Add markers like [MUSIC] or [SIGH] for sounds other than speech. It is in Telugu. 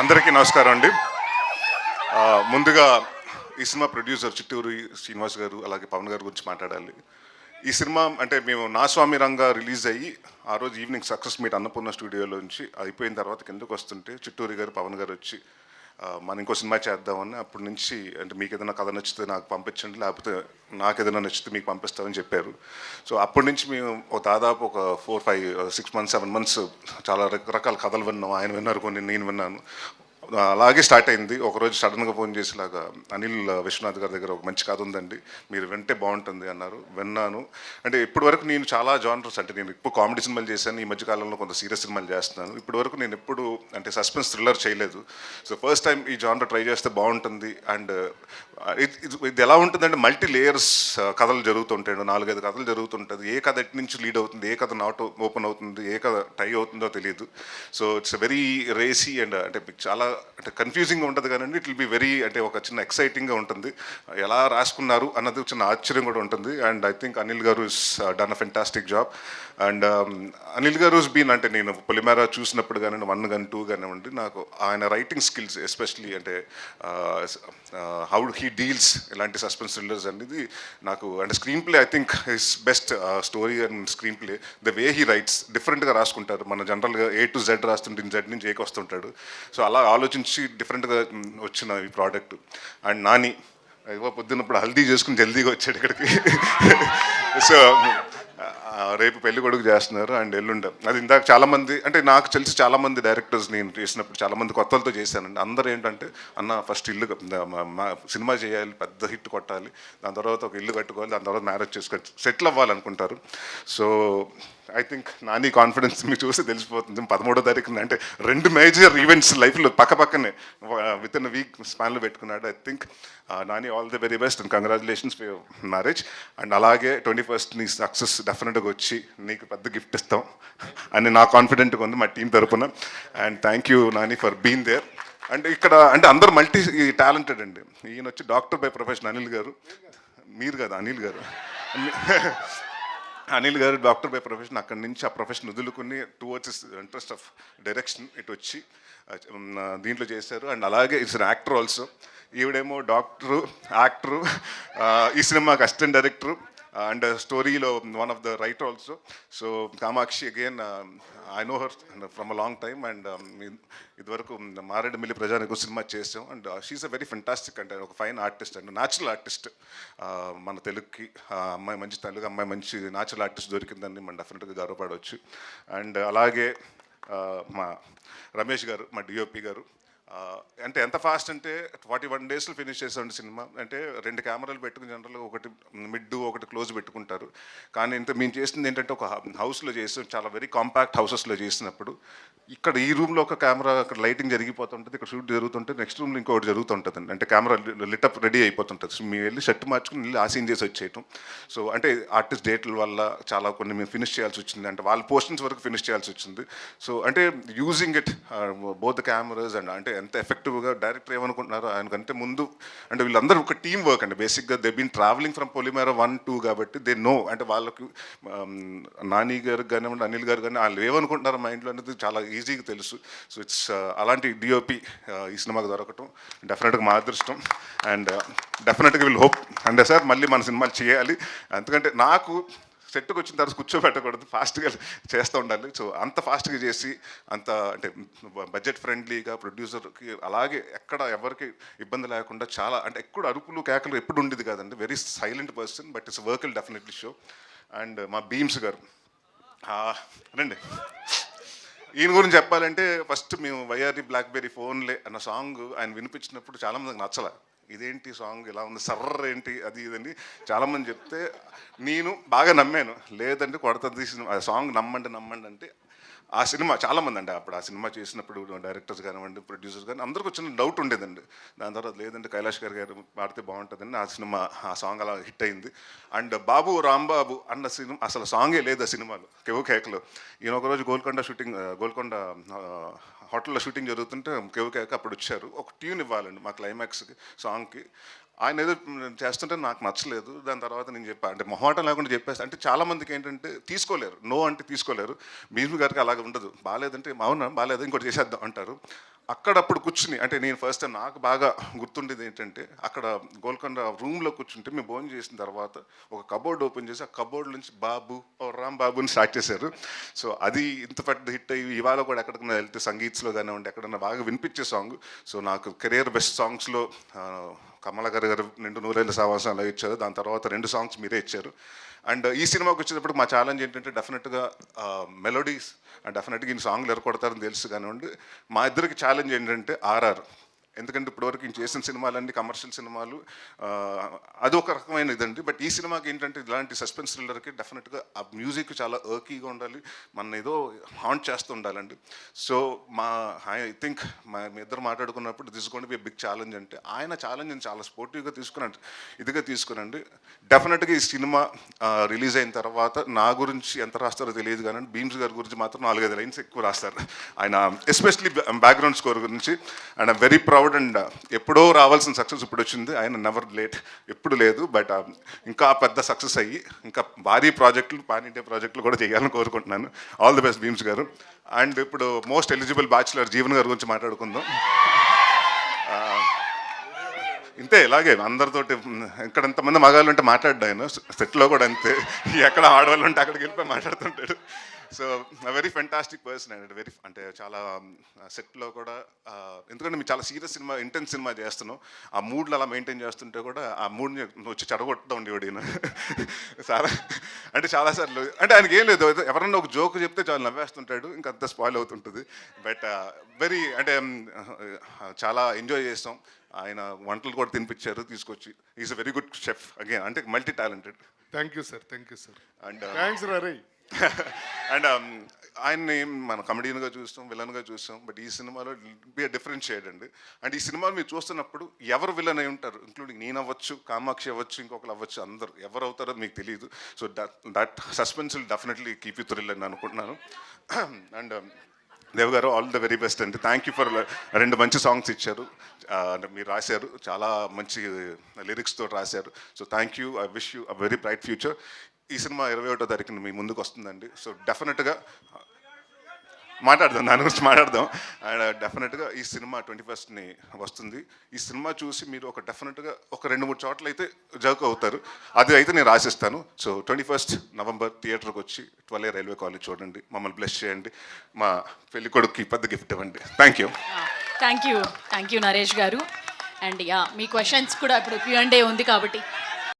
అందరికీ నమస్కారం అండి. ముందుగా ఈ సినిమా ప్రొడ్యూసర్ చిట్టూరు శ్రీనివాస్ గారు అలాగే పవన్ గారి గురించి మాట్లాడాలి. ఈ సినిమా అంటే మేము నాస్వామి రంగ రంగా రిలీజ్ అయ్యి ఆ రోజు ఈవినింగ్ సక్సెస్ మీట్ అన్నపూర్ణ స్టూడియోలో నుంచి అయిపోయిన తర్వాత కిందకు వస్తుంటే చిట్టూరి గారు పవన్ గారు వచ్చి మనం ఇంకో సినిమా చేద్దామని అప్పటి నుంచి అంటే మీకు ఏదైనా కథ నచ్చితే నాకు పంపించండి లేకపోతే నాకు ఏదైనా నచ్చితే మీకు పంపిస్తామని చెప్పారు. సో అప్పటి నుంచి మేము ఒక దాదాపు ఒక four five six months seven months చాలా రకరకాల కథలు విన్నాం. ఆయన విన్నారు కొన్ని నేను విన్నాను. అలాగే స్టార్ట్ అయింది. ఒకరోజు సడన్గా ఫోన్ చేసేలాగా అనిల్ విశ్వనాథ్ గారి దగ్గర ఒక మంచి కథ ఉందండి. మీరు వింటే బాగుంటుంది అన్నారు. విన్నాను. అంటే ఇప్పటి వరకు నేను చాలా జానర్స్ అంటే నేను ఇప్పుడు కామెడీ సినిమాలు చేశాను. ఈ మధ్య కాలంలో కొంత సీరియస్ సినిమాలు చేస్తున్నాను. ఇప్పటి వరకు నేను ఎప్పుడు అంటే సస్పెన్స్ థ్రిల్లర్ చేయలేదు. సో ఫస్ట్ టైం ఈ జానర్ ట్రై చేస్తే బాగుంటుంది. అండ్ ఇది ఎలా ఉంటుందంటే మల్టీ లేయర్స్ కథలు జరుగుతుంటాయి. నాలుగైదు కథలు జరుగుతుంటుంది. ఏ కథ ఎటు నుంచి లీడ్ అవుతుంది? ఏ కథ నాట్ ఓపెన్ అవుతుంది? ఏ కథ టై అవుతుందో తెలియదు. So it's very racy and అంటే చాలా అంటే కన్ఫ్యూజింగ్గా ఉంటుంది కానీ ఇట్ విల్ బి వెరీ అంటే ఒక చిన్న ఎక్సైటింగ్గా ఉంటుంది. ఎలా రాసుకున్నారు అన్నది చిన్న ఆశ్చర్యం కూడా ఉంటుంది. And I think Anil garu is done a fantastic job and Anil garu been అంటే నేను పొలిమేరా చూసినప్పుడు కానీ వన్ కానీ టూ కానివ్వండి నాకు ఆయన రైటింగ్ స్కిల్స్ ఎస్పెషలీ అంటే హౌ హీ డీల్స్ ఇలాంటి సస్పెన్స్ థ్రిల్లర్స్ అనేది నాకు అంటే screenplay I think his best story and screenplay the way he writes డిఫరెంట్గా రాసుకుంటారు. మన జనరల్గా ఏ టు జెడ్ రాస్తుంటే జెడ్ నుంచి ఏకి వస్తుంటాడు. సో అలా ఆలోచించి డిఫరెంట్గా వచ్చిన ఈ ప్రోడక్ట్ అండ్ నాని ఏవో పొద్దున్నప్పుడు హల్దీ చేసుకుని జల్దీగా వచ్చాడు ఇక్కడికి. [LAUGHS] సో రేపు పెళ్ళి కొడుకు చేస్తున్నారు అండ్ ఎల్లుండ. అది ఇందాక చాలామంది అంటే నాకు తెలిసి చాలామంది డైరెక్టర్స్ నేను చేసినప్పుడు చాలామంది కొత్తలతో చేశానండి. అందరూ ఏంటంటే అన్న ఫస్ట్ ఇల్లు మా- సినిమా చేయాలి పెద్ద హిట్ కొట్టాలి దాని తర్వాత ఒక ఇల్లు కట్టుకోవాలి దాని తర్వాత మ్యారేజ్ చేసుకొని settle అవ్వాలనుకుంటారు. So I think Nani confidence మీకు చూసి తెలిసిపోతుంది. పదమూడో తారీఖున అంటే రెండు మేజర్ ఈవెంట్స్ లైఫ్లో పక్క పక్కనే విత్ ఇన్ వీక్ స్పాన్లో పెట్టుకున్నాడు. I think Nani all the very best and congratulations for marriage and అలాగే ట్వంటీ ఫస్ట్ నీ సక్సెస్ డెఫినెట్గా వచ్చి నీకు పెద్ద గిఫ్ట్ ఇస్తాం అని నా కాన్ఫిడెంట్గా ఉంది మా టీం తరపున. And thank you Nani for been there and ఇక్కడ అంటే అందరు మల్టీ టాలెంటెడ్ అండి. ఈయన వచ్చి డాక్టర్ బై ప్రొఫెషన్ అనిల్ గారు. మీరు కదా అనిల్ గారు. అనిల్ గారు డాక్టర్ బై ప్రొఫెషన్ అక్కడి నుంచి ఆ ప్రొఫెషన్ వదులుకుని టువర్డ్స్ ఇంట్రెస్ట్ ఆఫ్ డైరెక్షన్ ఇటు వచ్చి దీంట్లో చేశారు. అండ్ అలాగే ఇట్స్ యాక్టర్ ఆల్సో ఈవిడేమో డాక్టరు యాక్టరు ఈ సినిమాకి అసిస్టెంట్ డైరెక్టరు అండ్ స్టోరీలో one of the writer also so Kamakshi again I know her from a long time and ఇదివరకు మారేడుమిల్లి ప్రజానికి సినిమా చేసాం and she's a very fantastic అంటే ఒక fine artist and natural artist uh, మన తెలుగుకి అమ్మాయి మంచి తెలుగు అమ్మాయి మంచి న్యాచురల్ ఆర్టిస్ట్ దొరికిందని మనం డెఫినెట్గా గర్వపడవచ్చు. అండ్ అలాగే uh, మా రమేష్ గారు మా డిఓపి గారు అంటే ఎంత ఫాస్ట్ అంటే ఫార్టీ వన్ డేస్లో ఫినిష్ చేసామండి సినిమా. అంటే రెండు కెమెరాలు పెట్టుకుని జనరల్గా ఒకటి మిడ్ ఒకటి క్లోజ్ పెట్టుకుంటారు. కానీ ఇంత మేము చేసింది ఏంటంటే ఒక హౌస్లో చేసాం చాలా వెరీ కాంపాక్ట్ హౌసెస్లో చేసినప్పుడు ఇక్కడ ఈ రూమ్లో ఒక కెమెరా అక్కడ లైటింగ్ జరిగిపోతుంటుంది ఇక్కడ షూట్ జరుగుతుంటే నెక్స్ట్ రూమ్లో ఇంకొకటి జరుగుతుంటుంది అంటే కెమెరా లిటప్ రెడీ అయిపోతుంటుంది. సో మేము వెళ్ళి షర్ట్ మార్చుకుని వెళ్ళి ఆ సీన్ చేసి వచ్చేయటం. సో అంటే ఆర్టిస్ట్ డేట్ల వల్ల చాలా కొన్ని మేము ఫినిష్ చేయాల్సి వచ్చింది. అంటే వాళ్ళ పోర్షన్స్ వరకు ఫినిష్ చేయాల్సి వచ్చింది. సో అంటే using it both cameras and అంటే ఎంత ఎఫెక్టివ్గా డైరెక్టర్ ఏమనుకుంటున్నారో ఆయనకంటే ముందు అంటే వీళ్ళందరూ ఒక టీం వర్క్ అండి. బేసిక్గా they been traveling from Polimera one two కాబట్టి దే నో అంటే వాళ్ళకి um, నాని గారు కానివ్వండి అనిల్ గారు కానీ వాళ్ళు ఏమనుకుంటున్నారు మైండ్లో అనేది చాలా ఈజీగా తెలుసు. సో ఇట్స్ uh, అలాంటి డిఓపి uh, ఈ సినిమాకి దొరకటం డెఫినెట్గా మా అదృష్టం. అండ్ డెఫినెట్గా uh, వీళ్ళు హోప్ అండ్ సార్ మళ్ళీ మన సినిమాలు చేయాలి. ఎందుకంటే నాకు సెట్కి వచ్చిన తర్వాత కూర్చోబెట్టకూడదు ఫాస్ట్గా చేస్తూ ఉండాలి. సో అంత ఫాస్ట్గా చేసి అంత అంటే బడ్జెట్ ఫ్రెండ్లీగా ప్రొడ్యూసర్కి అలాగే ఎక్కడ ఎవరికి ఇబ్బంది లేకుండా చాలా అంటే ఎక్కడ అరుపులు కేకలు ఎప్పుడు ఉండేది కాదండి. Very silent person but it's work will definitely show and మా బీమ్స్ గారు రండి ఈయన గురించి చెప్పాలంటే ఫస్ట్ మేము వైఆర్డి బ్లాక్బెర్రీ ఫోన్లే అన్న సాంగ్ ఆయన వినిపించినప్పుడు చాలామందికి నచ్చలే. ఇదేంటి సాంగ్? ఇలా ఉంది? సర్ర ఏంటి? అది ఇదండి. చాలామంది చెప్తే నేను బాగా నమ్మాను. లేదంటే కొడతది సినిమా సాంగ్ నమ్మండి నమ్మండి అంటే ఆ సినిమా చాలామంది అండి అప్పుడు ఆ సినిమా చేసినప్పుడు డైరెక్టర్స్ కానివ్వండి ప్రొడ్యూసర్స్ కానీ అందరికి వచ్చిన డౌట్ ఉండేదండి. దాని తర్వాత లేదంటే కైలాష్ గారి గారు పాడితే బాగుంటుందండి ఆ సినిమా ఆ సాంగ్ అలా హిట్ అయింది. అండ్ బాబు రాంబాబు అన్న సినిమా అసలు సాంగే లేదు ఆ సినిమాలో. కేవ్ కేకలో. ఈయన ఒకరోజు గోల్కొండ షూటింగ్ గోల్కొండ హోటల్లో షూటింగ్ జరుగుతుంటే కేవ్ అప్పుడు వచ్చారు. ఒక ట్యూన్ ఇవ్వాలండి మా క్లైమాక్స్కి సాంగ్కి. ఆయన ఏదో చేస్తుంటే నాకు నచ్చలేదు. దాని తర్వాత నేను చెప్పా అంటే మొహమాటం లేకుండా చెప్పేసి అంటే చాలామందికి ఏంటంటే తీసుకోలేరు. నో అంటే తీసుకోలేరు. భీష్మి గారికి అలాగ ఉండదు. బాగాలేదంటే అవునా? బాగాలేదు ఇంకోటి చేసేద్దాం అంటారు. అక్కడప్పుడు కూర్చుని అంటే నేను ఫస్ట్ టైం నాకు బాగా గుర్తుండేది ఏంటంటే అక్కడ గోల్కొండ రూమ్లో కూర్చుంటే మేము భోజనం చేసిన తర్వాత ఒక కబోర్డ్ ఓపెన్ చేసి ఆ కబోర్డ్ నుంచి బాబు రామ్ బాబుని స్టార్ట్ చేశారు. సో అది ఇంత పెద్ద హిట్ అయ్యి ఇవాళ కూడా ఎక్కడికైనా వెళ్తే సంగీత్స్లో కానివ్వండి ఎక్కడైనా బాగా వినిపించే సాంగ్ సో నాకు కెరియర్ బెస్ట్ సాంగ్స్లో కమల గారు గారు నిండు నూరేళ్ళ సావాసం అలా ఇచ్చారు. దాని తర్వాత రెండు సాంగ్స్ మీరే ఇచ్చారు. అండ్ ఈ సినిమాకి వచ్చేటప్పుడు మా ఛాలెంజ్ ఏంటంటే డెఫినెట్గా మెలోడీస్ డెఫినెట్గా ఈ సాంగ్లు ఎరకొడతారని తెలుసు కానివ్వండి. మా ఇద్దరికి ఛాలెంజ్ ఏంటంటే ఆర్ఆర్. ఎందుకంటే ఇప్పటివరకు ఈయన చేసిన సినిమాలన్నీ కమర్షియల్ సినిమాలు అదొక అది ఒక రకమైన ఇదండి. బట్ ఈ సినిమాకి ఏంటంటే ఇలాంటి సస్పెన్స్ థ్రిల్లర్కి డెఫినెట్గా ఆ మ్యూజిక్ చాలా ఎర్కీగా ఉండాలి. మన ఏదో హాంట్ చేస్తూ ఉండాలండి. సో మా ఐ థింక్ మా మీ ఇద్దరు మాట్లాడుకున్నప్పుడు తీసుకోండి బి బిగ్ ఛాలెంజ్ అంటే ఆయన ఛాలెంజ్ చాలా స్పోర్టివ్గా తీసుకున్నాడు ఇదిగా తీసుకునండి డెఫినెట్గా ఈ సినిమా రిలీజ్ అయిన తర్వాత నా గురించి ఎంత రాస్తారో తెలియదు కానీ భీమ్స్ గారి గురించి మాత్రం నాలుగైదు లైన్స్ ఎక్కువ రాస్తారు. ఆయన ఎస్పెషలీ బ్యాక్గ్రౌండ్ స్కోర్ గురించి. అండ్ వెరీ ప్రౌడ్ అండ్ ఎప్పుడో రావాల్సిన సక్సెస్ ఇప్పుడు వచ్చింది. ఆయన నెవర్ లేట్ ఎప్పుడు లేదు బట్ um, ఇంకా పెద్ద సక్సెస్ అయ్యి ఇంకా భారీ ప్రాజెక్టులు పాన్ ఇండియా ప్రాజెక్టులు కూడా చేయాలని కోరుకుంటున్నాను. ఆల్ ది బెస్ట్ భీమ్స్ గారు. అండ్ ఇప్పుడు మోస్ట్ ఎలిజిబుల్ బ్యాచులర్ జీవన్ గారి గురించి మాట్లాడుకుందాం. ఇంతే ఇలాగే అందరితోటి ఇక్కడ ఎంతమంది మగాళ్ళు ఉంటే మాట్లాడ్డా ఆయన? సెట్లో కూడా అంతే. ఎక్కడ ఆడవాళ్ళు ఉంటే అక్కడికి వెళ్ళిపోయి మాట్లాడుతుంటాడు. So very fantastic person and. Very అంటే చాలా సెట్లో కూడా ఎందుకంటే మీరు చాలా సీరియస్ సినిమా ఇంటెన్స్ సినిమా చేస్తున్నాం. ఆ మూడ్లో అలా మెయింటైన్ చేస్తుంటే కూడా ఆ మూడ్ని వచ్చి చెడగొట్టడం ఉండేవాడు ఈయన. చాలా అంటే చాలాసార్లు అంటే ఆయనకి ఏం లేదు. ఎవరన్నా ఒక జోక్ చెప్తే చాలా నవ్వేస్తుంటాడు. ఇంకా అంత స్పాయిల్ అవుతుంటుంది. బట్ వెరీ అంటే చాలా ఎంజాయ్ చేస్తాం. ఆయన వంటలు కూడా తినిపించారు తీసుకొచ్చి. Is a very good chef again అంటే multi talented thank you sir thank you sir and thanks రరే and ఆయన్ని మనం కమెడియన్గా చూస్తాం విలన్గా చూస్తాం బట్ ఈ సినిమాలో బి డిఫరెంట్ షేడ్ అండి. అండ్ ఈ సినిమాలు మీరు చూస్తున్నప్పుడు ఎవరు విలన్ అయి ఉంటారు? ఇంక్లూడింగ్ నేను అవ్వచ్చు కామాక్షి అవ్వచ్చు ఇంకొకరు అవ్వచ్చు అందరు. ఎవరు అవుతారో మీకు తెలియదు. So that that suspense will definitely keep you thrill అని అనుకుంటున్నాను. [CLEARS THROAT] And Dev garu all the very best అండి థ్యాంక్ యూ ఫర్ రెండు మంచి సాంగ్స్ ఇచ్చారు. మీరు రాశారు చాలా మంచి లిరిక్స్తో రాశారు. So thank you I wish you a very bright future ఈ సినిమా ఇరవై ఒకటో తారీఖున మీ ముందుకు వస్తుందండి. సో డెఫినెట్గా మాట్లాడదాం దాని గురించి మాట్లాడదాం. అండ్ డెఫినెట్గా ఈ సినిమా ట్వంటీ ఫస్ట్ని వస్తుంది. ఈ సినిమా చూసి మీరు ఒక డెఫినెట్గా ఒక రెండు మూడు చోట్ల అయితే జర్క్ అవుతారు. అది అయితే నేను రాసిస్తాను. సో ట్వంటీ ఫస్ట్ నవంబర్ థియేటర్కి వచ్చి ట్వెల్వ్ రైల్వే కాలేజ్ చూడండి. మమ్మల్ని బ్లెస్ చేయండి. మా పెళ్ళి కొడుకు పెద్ద గిఫ్ట్ ఇవ్వండి. Thank you. Thank you. Thank you Naresh garu. And yeah me questions కూడా ఇప్పుడు క్యూ అండ్ ఉంది కాబట్టి